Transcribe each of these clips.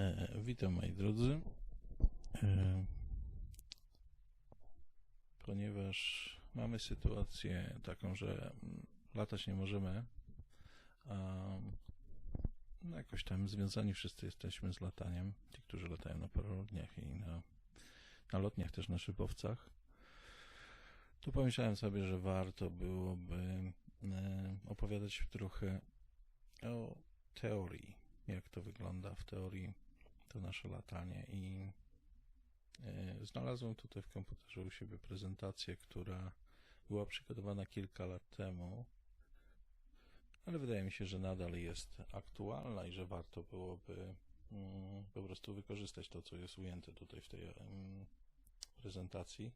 E, witam moi drodzy. E, ponieważ mamy sytuację taką, że latać nie możemy, a no jakoś tam związani wszyscy jesteśmy z lataniem. Ci, którzy latają na parolotniach i na, na lotniach też na szybowcach. Tu pomyślałem sobie, że warto byłoby e, opowiadać trochę o teorii, jak to wygląda w teorii to nasze latanie i e, znalazłem tutaj w komputerze u siebie prezentację, która była przygotowana kilka lat temu, ale wydaje mi się, że nadal jest aktualna i że warto byłoby mm, po prostu wykorzystać to, co jest ujęte tutaj w tej prezentacji.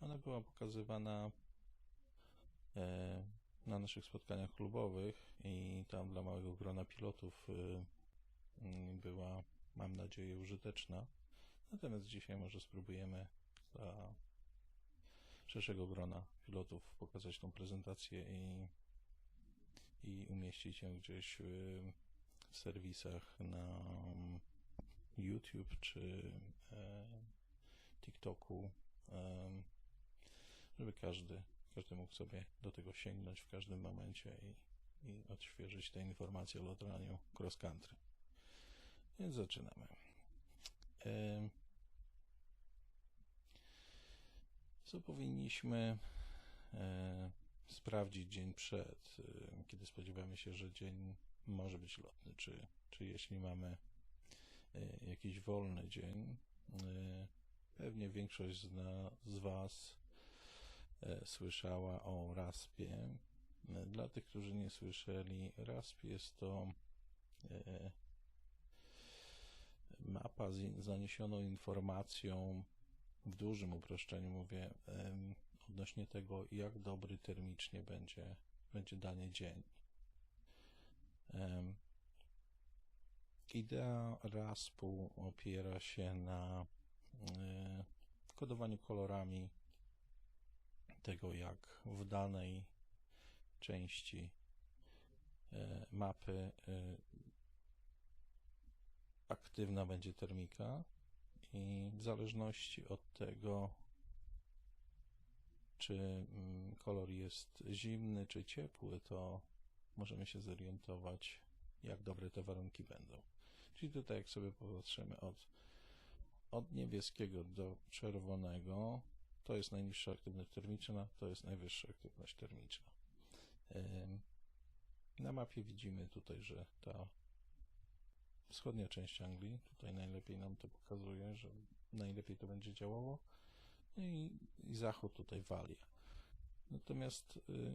Ona była pokazywana e, na naszych spotkaniach klubowych i tam dla małego grona pilotów mm, była, mam nadzieję, użyteczna. Natomiast dzisiaj może spróbujemy dla szerszego grona pilotów pokazać tą prezentację i, i umieścić ją gdzieś w serwisach na YouTube czy e, TikToku, e, żeby każdy każdy mógł sobie do tego sięgnąć w każdym momencie i, i odświeżyć te informacje o lotaniu cross country. Więc zaczynamy. Co powinniśmy e, sprawdzić dzień przed, e, kiedy spodziewamy się, że dzień może być lotny, czy, czy jeśli mamy e, jakiś wolny dzień. Pewnie większość z, na, z Was słyszała o raspie. Dla tych, którzy nie słyszeli, rasp jest to mapa z zaniesioną informacją, w dużym uproszczeniu mówię, odnośnie tego, jak dobry termicznie będzie, będzie dany dzień. Idea raspu opiera się na kodowaniu kolorami tego, jak w danej części e, mapy e, aktywna będzie termika i w zależności od tego, czy mm, kolor jest zimny czy ciepły, to możemy się zorientować, jak dobre te warunki będą. Czyli tutaj, jak sobie popatrzymy od, od niebieskiego do czerwonego, to jest najniższa aktywność termiczna, to jest najwyższa aktywność termiczna. Na mapie widzimy tutaj, że ta wschodnia część Anglii, tutaj najlepiej nam to pokazuje, że najlepiej to będzie działało. No i, i zachód tutaj Walia. Natomiast y,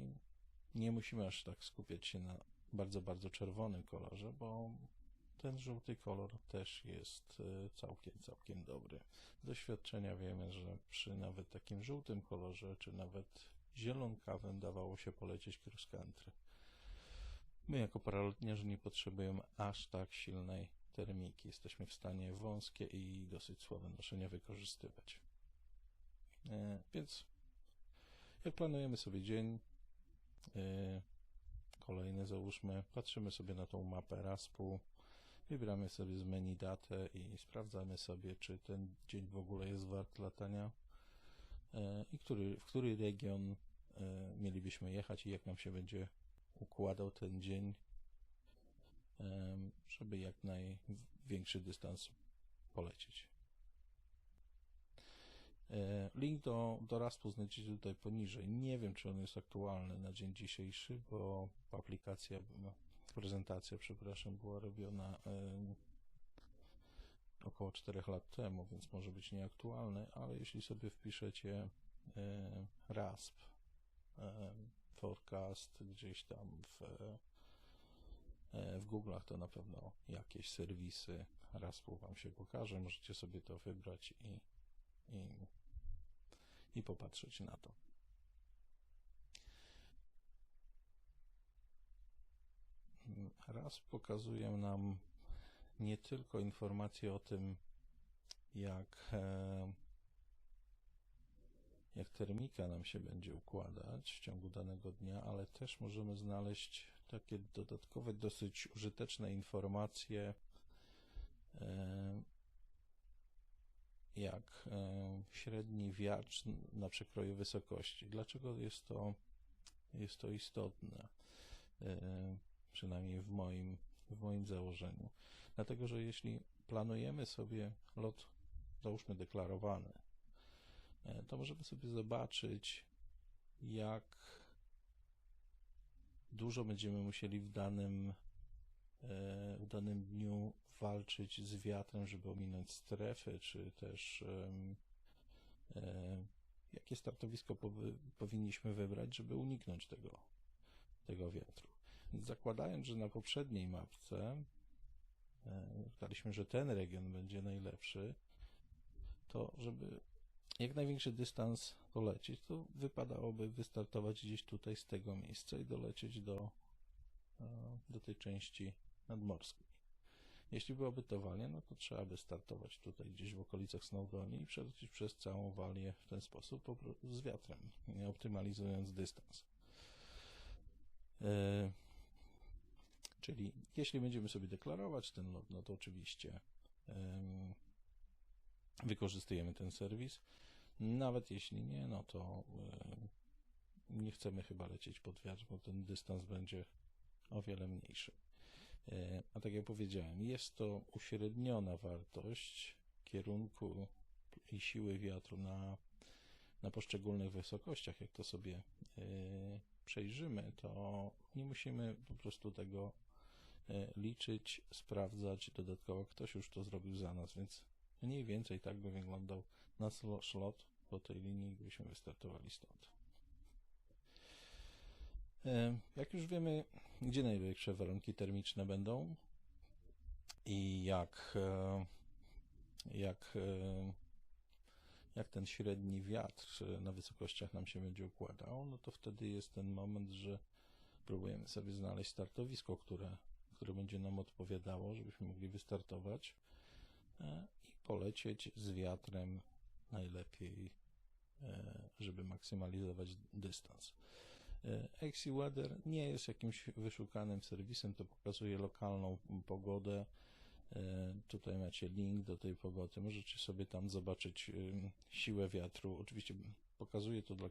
nie musimy aż tak skupiać się na bardzo, bardzo czerwonym kolorze, bo ten żółty kolor też jest e, całkiem, całkiem dobry. Doświadczenia wiemy, że przy nawet takim żółtym kolorze, czy nawet zielonkawym dawało się polecieć cross country. My jako paralotniarzy nie potrzebujemy aż tak silnej termiki. Jesteśmy w stanie wąskie i dosyć słabe noszenia wykorzystywać. E, więc jak planujemy sobie dzień, e, kolejny załóżmy, patrzymy sobie na tą mapę RASP-u, Wybieramy sobie z menu datę i sprawdzamy sobie, czy ten dzień w ogóle jest wart latania e, i który, w który region mielibyśmy jechać i jak nam się będzie układał ten dzień, e, żeby jak największy dystans polecieć. Link do, do RASP-u znajdziecie tutaj poniżej. Nie wiem, czy on jest aktualny na dzień dzisiejszy, bo aplikacja prezentacja, przepraszam, była robiona około 4 lat temu, więc może być nieaktualny, ale jeśli sobie wpiszecie RASP, forecast gdzieś tam w, e, w Google'ach, to na pewno jakieś serwisy RASP-u Wam się pokaże. Możecie sobie to wybrać i, i, i popatrzeć na to. raz pokazują nam nie tylko informacje o tym, jak, e, jak termika nam się będzie układać w ciągu danego dnia, ale też możemy znaleźć takie dodatkowe, dosyć użyteczne informacje e, jak e, średni wiatr na przekroju wysokości. Dlaczego jest to, jest to istotne? E, przynajmniej w moim, w moim założeniu. Dlatego, że jeśli planujemy sobie lot, załóżmy deklarowany, to możemy sobie zobaczyć, jak dużo będziemy musieli w danym, w danym dniu walczyć z wiatrem, żeby ominąć strefy, czy też e, jakie startowisko powinniśmy wybrać, żeby uniknąć tego, tego wiatru. Zakładając, że na poprzedniej mapce daliśmy, że ten region będzie najlepszy, to żeby jak największy dystans dolecieć, to wypadałoby wystartować gdzieś tutaj z tego miejsca i dolecieć do, e, do tej części nadmorskiej. Jeśli byłaby to walia, no to trzeba by startować tutaj gdzieś w okolicach Snowdoni i przelecieć przez całą walię w ten sposób z wiatrem, optymalizując dystans. Yy, czyli jeśli będziemy sobie deklarować ten lot, no to oczywiście wykorzystujemy ten serwis. Nawet jeśli nie, no to yy, nie chcemy chyba lecieć pod wiatr, bo ten dystans będzie o wiele mniejszy. E, a tak jak powiedziałem, jest to uśredniona wartość kierunku i siły wiatru na, na poszczególnych wysokościach. Jak to sobie e, przejrzymy, to nie musimy po prostu tego e, liczyć, sprawdzać. Dodatkowo ktoś już to zrobił za nas, więc mniej więcej tak by wyglądał nasz lot po tej linii, gdybyśmy wystartowali stąd. Jak już wiemy, gdzie największe warunki termiczne będą i jak, e, jak, e, jak ten średni wiatr na wysokościach nam się będzie układał, no to wtedy jest ten moment, że próbujemy sobie znaleźć startowisko, które, które będzie nam odpowiadało, żebyśmy mogli wystartować e, i polecieć z wiatrem najlepiej, żeby maksymalizować dystans. AccuWeather nie jest jakimś wyszukanym serwisem, to pokazuje lokalną pogodę. E, tutaj macie link do tej pogody. Możecie sobie tam zobaczyć siłę wiatru. Oczywiście pokazuje to dla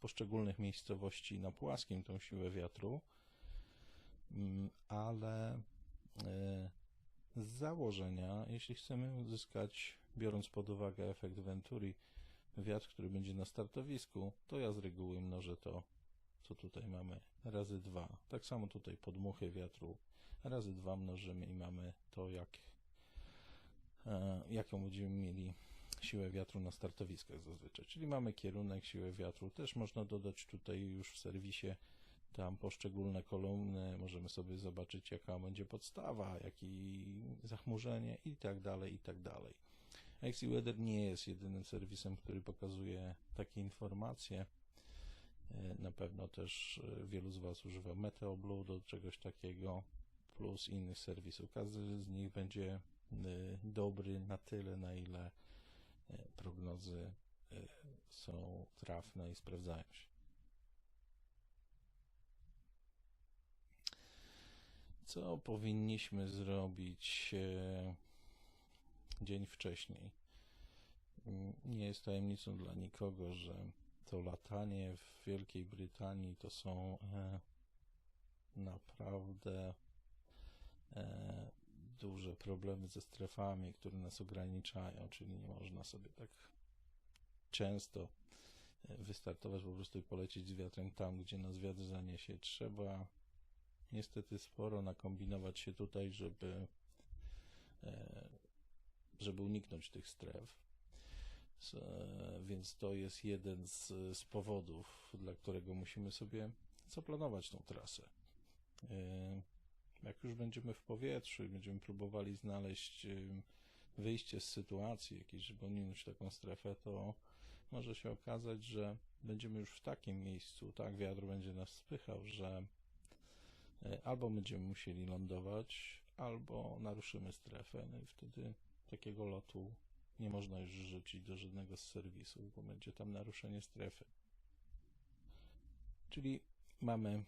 poszczególnych miejscowości na płaskim tą siłę wiatru, mm, ale e, założenia, jeśli chcemy uzyskać, biorąc pod uwagę efekt Venturi, wiatr, który będzie na startowisku, to ja z reguły mnożę to co tutaj mamy razy 2. Tak samo tutaj podmuchy wiatru razy 2 mnożymy i mamy to, jak, e, jaką będziemy mieli siłę wiatru na startowiskach zazwyczaj. Czyli mamy kierunek, siłę wiatru. Też można dodać tutaj już w serwisie tam poszczególne kolumny, możemy sobie zobaczyć jaka będzie podstawa, jaki zachmurzenie i tak dalej, i tak dalej. AccuWeather nie jest jedynym serwisem, który pokazuje takie informacje. E, na pewno też e, wielu z Was używa MeteoBlue do czegoś takiego, plus innych serwisów. Każdy z nich będzie e, dobry na tyle, na ile prognozy są trafne i sprawdzają się. Co powinniśmy zrobić dzień wcześniej? Nie jest tajemnicą dla nikogo, że to latanie w Wielkiej Brytanii to są e, naprawdę e, duże problemy ze strefami, które nas ograniczają, czyli nie można sobie tak często e, wystartować po prostu i polecieć z wiatrem tam, gdzie nas wiatr zaniesie. Trzeba niestety sporo nakombinować się tutaj, żeby, żeby uniknąć tych stref. E, więc to jest jeden z, z powodów, dla którego musimy sobie zaplanować tą trasę. E, jak już będziemy w powietrzu i będziemy próbowali znaleźć e, wyjście z sytuacji jakiejś, żeby ominąć taką strefę, to może się okazać, że będziemy już w takim miejscu, tak, wiatr będzie nas spychał, że albo będziemy musieli lądować, albo naruszymy strefę, no i wtedy takiego lotu nie można już rzucić do żadnego z serwisów, bo będzie tam naruszenie strefy. Czyli mamy